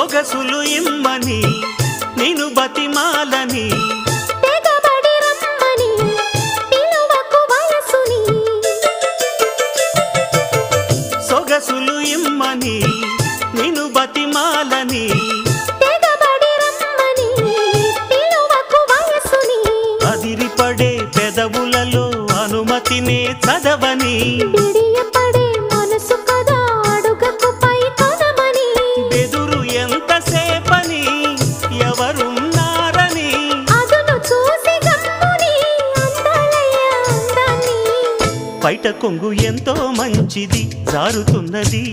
సొగసులు ఇమ్మని నేను బతిమాలని. సొగసులు ఇమ్మని నేను బతిమాలని. అదిరిపడే పెదవులలో అనుమతినే చదవని. బయట కొంగు ఎంతో మంచిది జారుతున్నది.